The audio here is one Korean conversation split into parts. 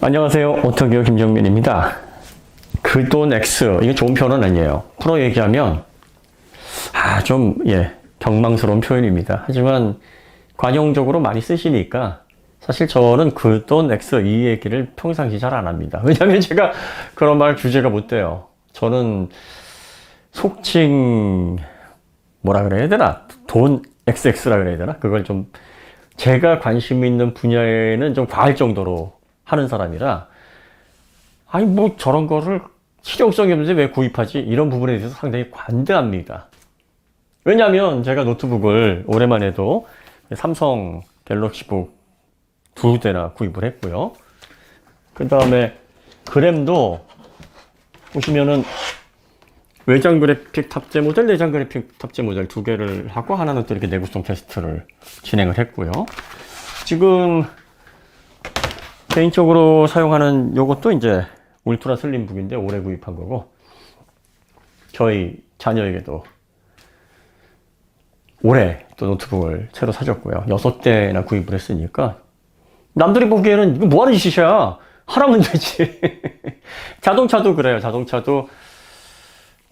안녕하세요. 오토기어 김정민입니다. 그돈 X, 이게 좋은 표현은 아니에요. 프로 얘기하면, 아, 좀, 예, 경망스러운 표현입니다. 하지만, 관용적으로 많이 쓰시니까, 사실 저는 그돈 X 이 얘기를 평상시 잘 안 합니다. 왜냐면 제가 그런 말 주제가 못 돼요. 저는 속칭, 뭐라 그래야 되나? 돈 XX라 그래야 되나? 그걸 좀, 제가 관심 있는 분야에는 좀 과할 정도로 하는 사람이라, 아니, 뭐 저런 거를 실용성이 없는데 왜 구입하지? 이런 부분에 대해서 상당히 관대합니다. 왜냐면 제가 노트북을 올해만 해도 삼성 갤럭시북 두 대나 구입을 했고요. 그 다음에 그램도 보시면은 외장 그래픽 탑재 모델, 내장 그래픽 탑재 모델 두 개를 하고 하나는 또 이렇게 내구성 테스트를 진행을 했고요. 지금 개인적으로 사용하는 요것도 이제 울트라 슬림 북인데 올해 구입한 거고 저희 자녀에게도 올해 또 노트북을 새로 사줬고요. 여섯 대나 구입을 했으니까 남들이 보기에는 이거 뭐 하는 짓이야? 하라면 되지. 자동차도 그래요. 자동차도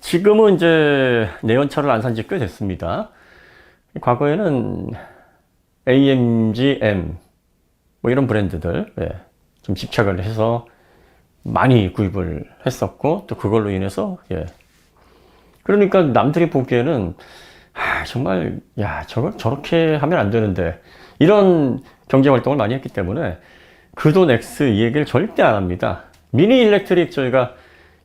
지금은 이제 내연차를 안 산 지 꽤 됐습니다. 과거에는 AMG M 뭐 이런 브랜드들 예, 좀 집착을 해서 많이 구입을 했었고 또 그걸로 인해서 예. 그러니까 남들이 보기에는 아, 정말 야 저걸 저렇게 하면 안 되는데 이런 경제 활동을 많이 했기 때문에 그돈 X 이 얘기를 절대 안 합니다. 미니 일렉트릭 저희가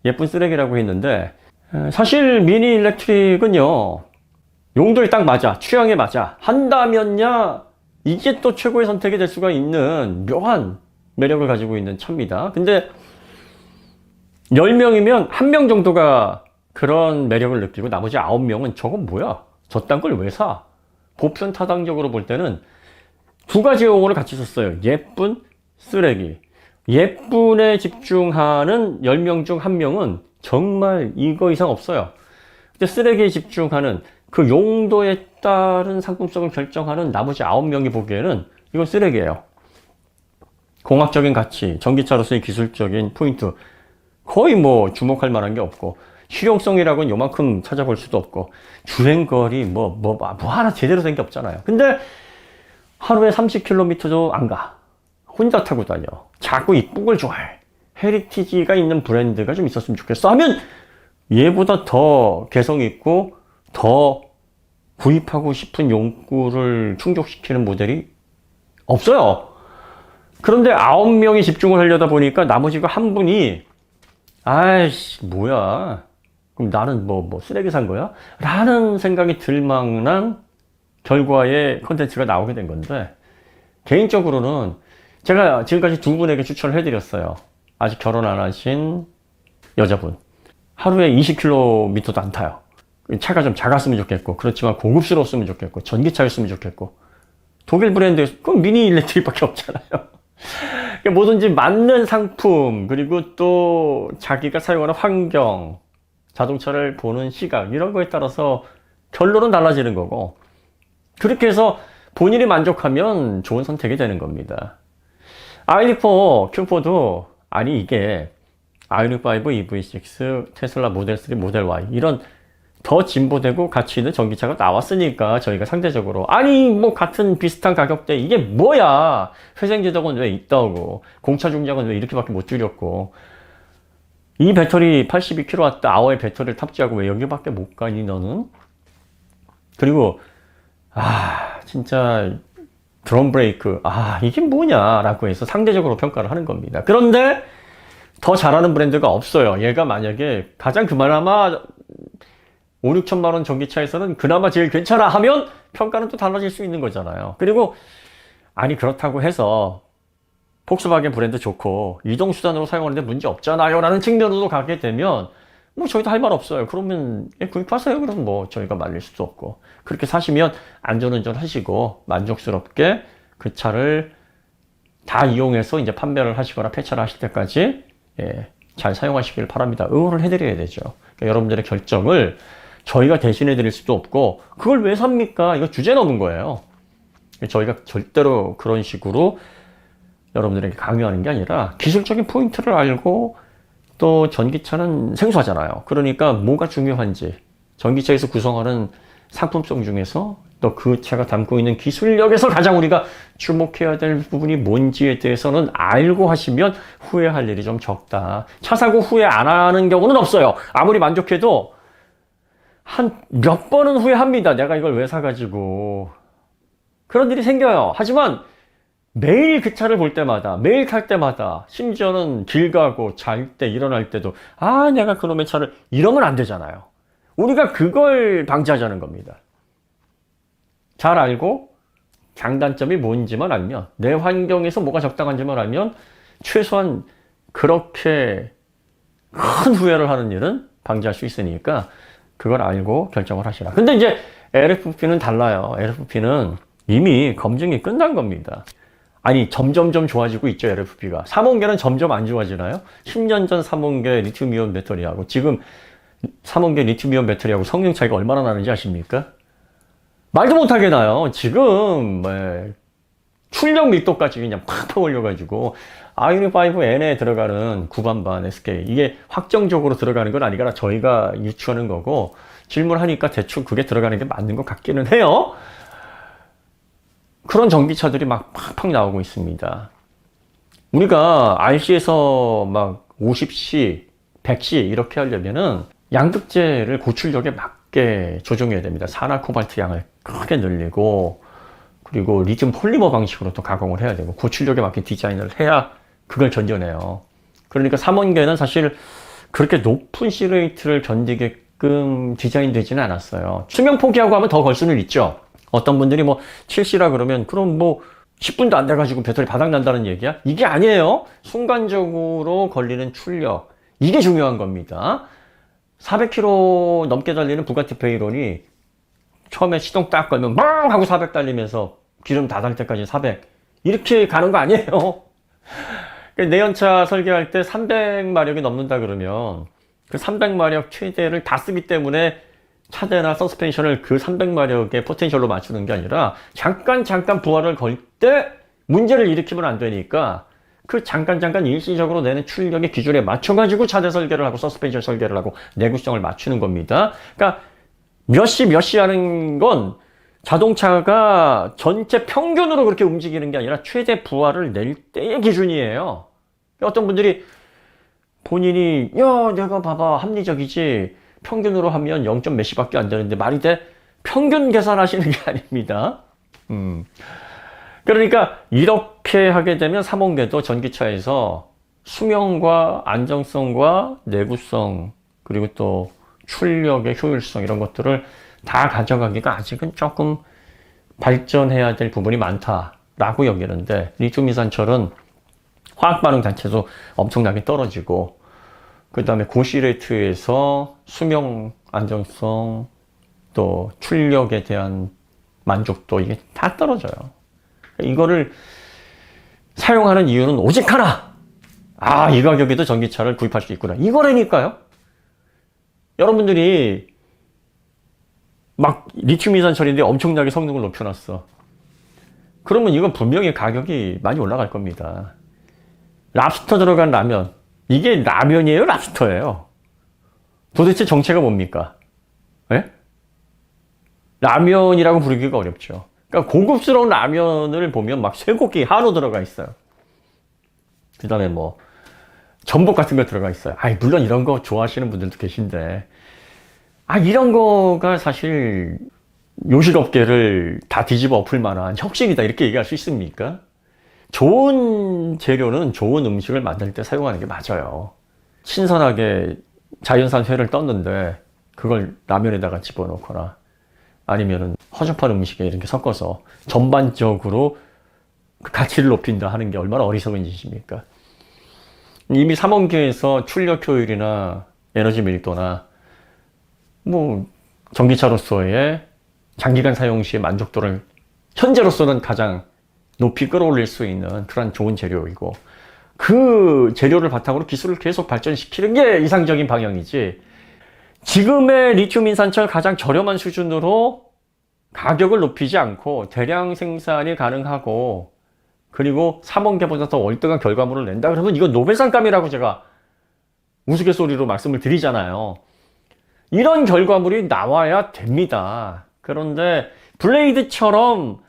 예쁜 쓰레기라고 했는데 에, 사실 미니 일렉트릭은요 용도에 딱 맞아 취향에 맞아 한다면야 이게 또 최고의 선택이 될 수가 있는 묘한 매력을 가지고 있는 차입니다. 근데 10명이면 한 명 정도가 그런 매력을 느끼고 나머지 9명은 저건 뭐야? 저딴 걸 왜 사? 보편 타당적으로 볼 때는 두 가지 용어를 같이 썼어요. 예쁜, 쓰레기. 예쁜에 집중하는 10명 중한 명은 정말 이거 이상 없어요. 근데 쓰레기에 집중하는 그 용도에 따른 상품성을 결정하는 나머지 9명이 보기에는 이건 쓰레기예요. 공학적인 가치, 전기차로서의 기술적인 포인트, 거의 뭐 주목할 만한 게 없고, 실용성이라고는 요만큼 찾아볼 수도 없고, 주행거리, 뭐, 뭐, 뭐 하나 제대로 된 게 없잖아요. 근데 하루에 30km도 안 가. 혼자 타고 다녀. 자꾸 이쁘걸 좋아해. 헤리티지가 있는 브랜드가 좀 있었으면 좋겠어. 하면 얘보다 더 개성 있고, 더 구입하고 싶은 욕구를 충족시키는 모델이 없어요. 그런데 아홉 명이 집중을 하려다 보니까 나머지 한 분이 아이씨 뭐야 그럼 나는 뭐, 뭐 쓰레기 산 거야? 라는 생각이 들 만한 결과의 컨텐츠가 나오게 된 건데 개인적으로는 제가 지금까지 두 분에게 추천을 해드렸어요. 아직 결혼 안 하신 여자분 하루에 20km도 안 타요. 차가 좀 작았으면 좋겠고 그렇지만 고급스러웠으면 좋겠고 전기차였으면 좋겠고 독일 브랜드 그건 미니 일렉트릭밖에 없잖아요. 그러니까 뭐든지 맞는 상품 그리고 또 자기가 사용하는 환경 자동차를 보는 시각 이런 거에 따라서 결론은 달라지는 거고 그렇게 해서 본인이 만족하면 좋은 선택이 되는 겁니다. i4 Q4도 아니 이게 i5 EV6 테슬라 모델 3 모델 Y 이런 더 진보되고 가치 있는 전기차가 나왔으니까 저희가 상대적으로. 아니 뭐 같은 비슷한 가격대 이게 뭐야? 회생제덕은 왜 있다고? 공차 중량은 왜 이렇게밖에 못 줄였고? 이 배터리 82kWh의 배터리를 탑재하고 왜 여기밖에 못 가니 너는? 그리고 아 진짜 드럼 브레이크. 아 이게 뭐냐라고 해서 상대적으로 평가를 하는 겁니다. 그런데 더 잘하는 브랜드가 없어요. 얘가 만약에 가장 그나마 5, 6천만 원 전기차에서는 그나마 제일 괜찮아 하면 평가는 또 달라질 수 있는 거잖아요. 그리고 아니 그렇다고 해서 폭스바겐 브랜드 좋고 이동 수단으로 사용하는데 문제 없잖아요 라는 측면으로 가게 되면 뭐 저희도 할 말 없어요. 그러면 예, 구입하세요. 그럼 뭐 저희가 말릴 수도 없고 그렇게 사시면 안전운전 하시고 만족스럽게 그 차를 다 이용해서 이제 판매를 하시거나 폐차를 하실 때까지 예, 잘 사용하시길 바랍니다. 응원을 해드려야 되죠. 그러니까 여러분들의 결정을 저희가 대신해 드릴 수도 없고 그걸 왜 삽니까? 이거 주제 넘은 거예요. 저희가 절대로 그런 식으로 여러분들에게 강요하는 게 아니라 기술적인 포인트를 알고 또 전기차는 생소하잖아요. 그러니까 뭐가 중요한지 전기차에서 구성하는 상품성 중에서 또 그 차가 담고 있는 기술력에서 가장 우리가 주목해야 될 부분이 뭔지에 대해서는 알고 하시면 후회할 일이 좀 적다. 차 사고 후회 안 하는 경우는 없어요. 아무리 만족해도 한 몇 번은 후회합니다. 내가 이걸 왜 사가지고. 그런 일이 생겨요. 하지만 매일 그 차를 볼 때마다, 매일 탈 때마다, 심지어는 길 가고 잘 때, 일어날 때도, 아, 내가 그놈의 차를, 이러면 안 되잖아요. 우리가 그걸 방지하자는 겁니다. 잘 알고, 장단점이 뭔지만 알면, 내 환경에서 뭐가 적당한지만 알면, 최소한 그렇게 큰 후회를 하는 일은 방지할 수 있으니까, 그걸 알고 결정을 하시라. 근데 이제 LFP는 달라요. LFP는 이미 검증이 끝난 겁니다. 아니 점점점 좋아지고 있죠 LFP가 3원계는 점점 안 좋아지나요? 10년 전 3원계 리튬이온 배터리하고 지금 3원계 리튬이온 배터리하고 성능 차이가 얼마나 나는지 아십니까? 말도 못하게 나요 지금 뭐, 출력 밀도까지 그냥 팍팍 올려가지고 아이오닉5N에 들어가는 구반반 SK 이게 확정적으로 들어가는 건 아니라 저희가 유추하는 거고 질문하니까 대충 그게 들어가는 게 맞는 것 같기는 해요 그런 전기차들이 막 팍팍 나오고 있습니다. 우리가 RC에서 막 50C, 100C 이렇게 하려면은 양극재를 고출력에 맞게 조정해야 됩니다. 산화 코발트 양을 크게 늘리고 그리고 리튬 폴리머 방식으로 또 가공을 해야 되고 고출력에 맞게 디자인을 해야 그걸 견뎌내요. 그러니까 3원계는 사실 그렇게 높은 C레이트를 견디게끔 디자인되지는 않았어요. 수명 포기하고 하면 더 걸 수는 있죠. 어떤 분들이 뭐 7C라 그러면 그럼 뭐 10분도 안 돼가지고 배터리 바닥 난다는 얘기야? 이게 아니에요. 순간적으로 걸리는 출력. 이게 중요한 겁니다. 400km 넘게 달리는 부가티 페이론이 처음에 시동 딱 걸면 빵 하고 400 달리면서 기름 다 달 때까지 400 이렇게 가는 거 아니에요. 내연차 설계할 때 300마력이 넘는다 그러면 그 300마력 최대를 다 쓰기 때문에 차대나 서스펜션을 그 300마력의 포텐셜로 맞추는 게 아니라 잠깐 잠깐 부하를 걸 때 문제를 일으키면 안 되니까 그 잠깐 잠깐 일시적으로 내는 출력의 기준에 맞춰가지고 차대 설계를 하고 서스펜션 설계를 하고 내구성을 맞추는 겁니다. 그러니까 몇 시 몇 시 하는 건 자동차가 전체 평균으로 그렇게 움직이는 게 아니라 최대 부하를 낼 때의 기준이에요. 어떤 분들이 본인이 야 내가 봐봐 합리적이지 평균으로 하면 0. 몇 시밖에 안 되는데 말이 돼? 평균 계산하시는 게 아닙니다. 음. 그러니까 이렇게 하게 되면 3원계도 전기차에서 수명과 안정성과 내구성 그리고 또 출력의 효율성 이런 것들을 다 가져가기가 아직은 조금 발전해야 될 부분이 많다라고 여기는데 리튬 이산철은 화학 반응 자체도 엄청나게 떨어지고 그 다음에 고시레이트에서 수명 안정성 또 출력에 대한 만족도 이게 다 떨어져요. 이거를 사용하는 이유는 오직 하나. 아, 이 가격에도 전기차를 구입할 수 있구나. 이거라니까요. 여러분들이 막 리튬 이산철인데 엄청나게 성능을 높여놨어. 그러면 이건 분명히 가격이 많이 올라갈 겁니다. 랍스터 들어간 라면. 이게 라면이에요? 랍스터예요? 도대체 정체가 뭡니까? 예? 라면이라고 부르기가 어렵죠. 그러니까 고급스러운 라면을 보면 막 쇠고기, 한우 들어가 있어요. 그 다음에 뭐, 전복 같은 거 들어가 있어요. 아 물론 이런 거 좋아하시는 분들도 계신데, 아, 이런 거가 사실 요식업계를 다 뒤집어 엎을 만한 혁신이다. 이렇게 얘기할 수 있습니까? 좋은 재료는 좋은 음식을 만들 때 사용하는 게 맞아요. 신선하게 자연산 회를 떴는데 그걸 라면에다가 집어넣거나 아니면은 허접한 음식에 이렇게 섞어서 전반적으로 그 가치를 높인다 하는 게 얼마나 어리석은 짓입니까? 이미 3원계에서 출력 효율이나 에너지 밀도나 뭐 전기차로서의 장기간 사용 시의 만족도를 현재로서는 가장 높이 끌어올릴 수 있는 그런 좋은 재료이고 그 재료를 바탕으로 기술을 계속 발전시키는 게 이상적인 방향이지 지금의 리튬 인산철 가장 저렴한 수준으로 가격을 높이지 않고 대량 생산이 가능하고 그리고 3원계보다 더 월등한 결과물을 낸다 그러면 이건 노벨상감이라고 제가 우스갯소리로 말씀을 드리잖아요. 이런 결과물이 나와야 됩니다. 그런데 블레이드처럼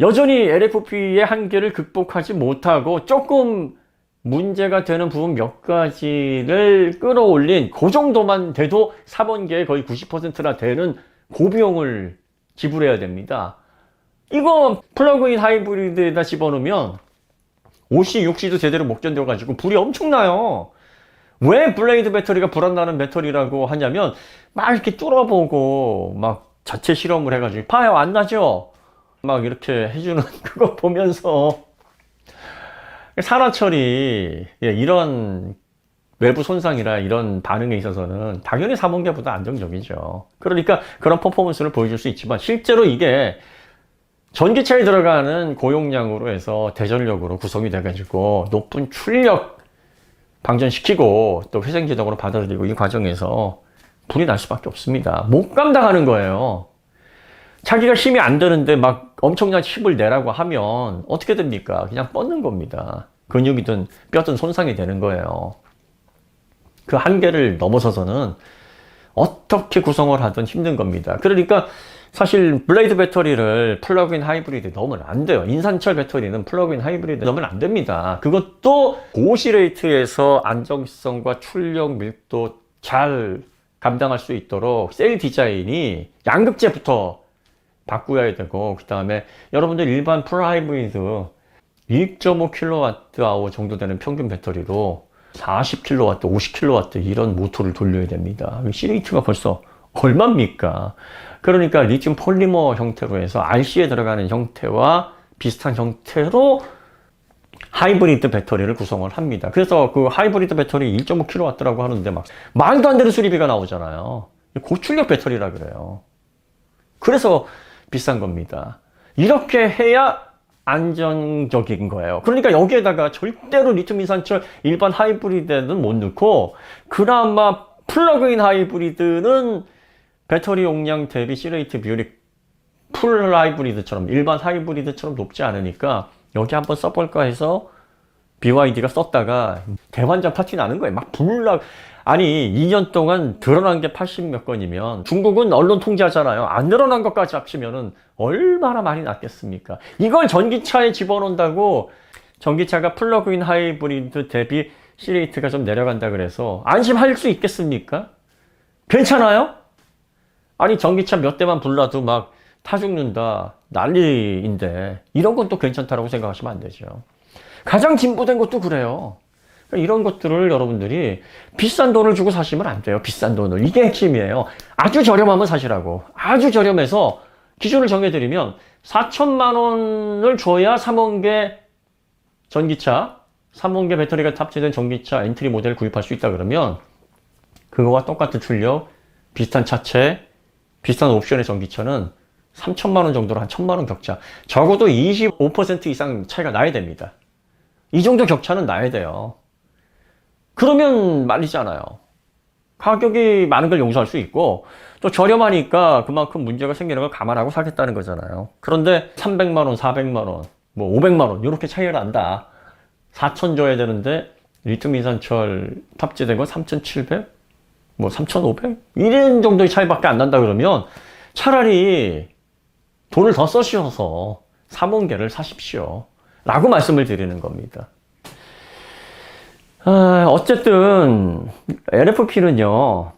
여전히 LFP의 한계를 극복하지 못하고 조금 문제가 되는 부분 몇 가지를 끌어올린 그 정도만 돼도 3원계의 거의 90%나 되는 고비용을 지불해야 됩니다. 이거 플러그인 하이브리드에다 집어넣으면 5C, 6C도 제대로 못 견뎌가지고 불이 엄청나요. 왜 블레이드 배터리가 불안나는 배터리라고 하냐면 막 이렇게 뚫어보고 막 자체 실험을 해가지고 봐요 안 나죠? 막 이렇게 해주는 그거 보면서 산화철이 예, 이런 외부 손상이나 이런 반응에 있어서는 당연히 3원계보다 안정적이죠. 그러니까 그런 퍼포먼스를 보여줄 수 있지만 실제로 이게 전기차에 들어가는 고용량으로 해서 대전력으로 구성이 돼가지고 높은 출력 방전시키고 또 회생제동으로 받아들이고 이 과정에서 불이 날 수밖에 없습니다. 못 감당하는 거예요. 자기가 힘이 안 되는데 막 엄청난 힘을 내라고 하면 어떻게 됩니까? 그냥 뻗는 겁니다. 근육이든 뼈든 손상이 되는 거예요. 그 한계를 넘어서서는 어떻게 구성을 하든 힘든 겁니다. 그러니까 사실 블레이드 배터리를 플러그인 하이브리드 넣으면 안 돼요. 인산철 배터리는 플러그인 하이브리드 넣으면 안 됩니다. 그것도 고시 레이트에서 안정성과 출력 밀도 잘 감당할 수 있도록 셀 디자인이 양극재부터 바꾸어야 되고 그 다음에 여러분들 일반 풀 하이브리드 1.5kWh 정도 되는 평균 배터리로 40kW, 50kW 이런 모터를 돌려야 됩니다. C레이트가 벌써 얼마입니까? 그러니까 리튬 폴리머 형태로 해서 RC에 들어가는 형태와 비슷한 형태로 하이브리드 배터리를 구성을 합니다. 그래서 그 하이브리드 배터리 1.5kW라고 하는데 막 말도 안 되는 수리비가 나오잖아요. 고출력 배터리라 그래요. 그래서 비싼 겁니다. 이렇게 해야 안정적인 거예요. 그러니까 여기에다가 절대로 리튬 이산철 일반 하이브리드는 못 넣고 그나마 플러그인 하이브리드는 배터리 용량 대비 C레이트 비율이 풀 하이브리드처럼 일반 하이브리드처럼 높지 않으니까 여기 한번 써볼까 해서 BYD가 썼다가 대환장 파티 나는 거예요. 막 불나 아니 2년 동안 드러난 게 80 몇 건이면 중국은 언론 통제하잖아요. 안 드러난 것까지 합치면은 얼마나 많이 났겠습니까? 이걸 전기차에 집어넣는다고 전기차가 플러그인 하이브리드 대비 C레이트가 좀 내려간다 그래서 안심할 수 있겠습니까? 괜찮아요? 아니 전기차 몇 대만 불나도 막 타 죽는다 난리인데 이런 건 또 괜찮다라고 생각하시면 안 되죠. 가장 진보된 것도 그래요. 그러니까 이런 것들을 여러분들이 비싼 돈을 주고 사시면 안 돼요. 비싼 돈을. 이게 핵심이에요. 아주 저렴하면 사시라고. 아주 저렴해서 기준을 정해드리면 4천만 원을 줘야 3원계 전기차, 3원계 배터리가 탑재된 전기차 엔트리 모델을 구입할 수 있다 그러면 그거와 똑같은 출력, 비슷한 차체, 비슷한 옵션의 전기차는 3천만 원 정도로 한 천만 원 격차. 적어도 25% 이상 차이가 나야 됩니다. 이 정도 격차는 나야 돼요. 그러면 말리잖아요. 가격이 많은 걸 용서할 수 있고 또 저렴하니까 그만큼 문제가 생기는 걸 감안하고 사겠다는 거잖아요. 그런데 300만 원, 400만 원, 뭐 500만 원 이렇게 차이가 난다. 4천 줘야 되는데 리튬 이산철 탑재된 건 3,700, 뭐 3,500 이런 정도의 차이밖에 안 난다 그러면 차라리 돈을 더 써셔서 3원계를 사십시오. 라고 말씀을 드리는 겁니다. 아, 어쨌든 LFP는요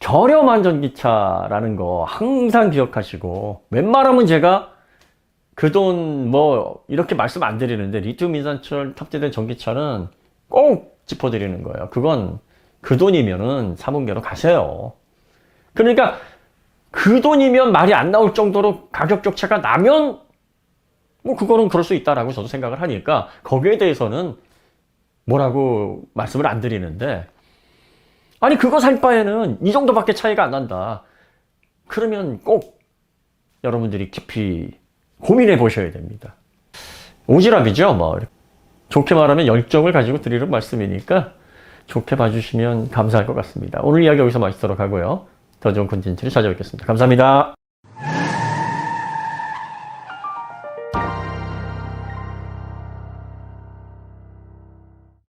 저렴한 전기차라는 거 항상 기억하시고 웬만하면 제가 그 돈 뭐 이렇게 말씀 안 드리는데 리튬 인산철 탑재된 전기차는 꼭 짚어드리는 거예요. 그건 그 돈이면은 사문계로 가세요. 그러니까 그 돈이면 말이 안 나올 정도로 가격 격차가 나면 뭐 그거는 그럴 수 있다라고 저도 생각을 하니까 거기에 대해서는 뭐라고 말씀을 안 드리는데 아니 그거 살 바에는 이 정도밖에 차이가 안 난다. 그러면 꼭 여러분들이 깊이 고민해 보셔야 됩니다. 오지랖이죠, 뭐. 좋게 말하면 열정을 가지고 드리는 말씀이니까 좋게 봐주시면 감사할 것 같습니다. 오늘 이야기 여기서 마치도록 하고요. 더 좋은 콘텐츠를 찾아뵙겠습니다. 감사합니다.